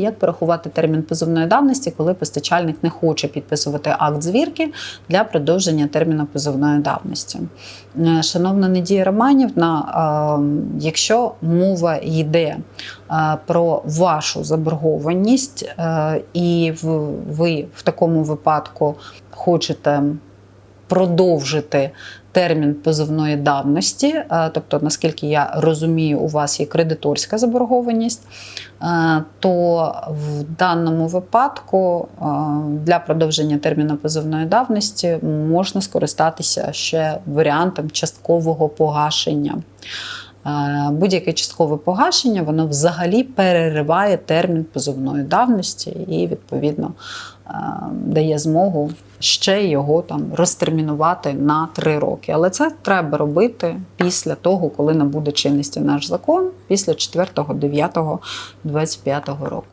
Як порахувати термін позовної давності, коли постачальник не хоче підписувати акт звірки для продовження терміну позовної давності? Е, Шановна Надія Романівна, е, якщо мова йде е, про вашу заборгованість, і ви в такому випадку хочете продовжити термін позовної давності, е, тобто, наскільки я розумію, у вас є кредиторська заборгованість, е, то в даному випадку е, для продовження терміну позовної давності можна скористатися ще варіантом часткового погашення. Будь-яке часткове погашення воно взагалі перериває термін позовної давності і, відповідно, дає змогу ще його там розтермінувати на три роки. Але це треба робити після того, коли набуде чинності наш закон, після 4.9.25 року.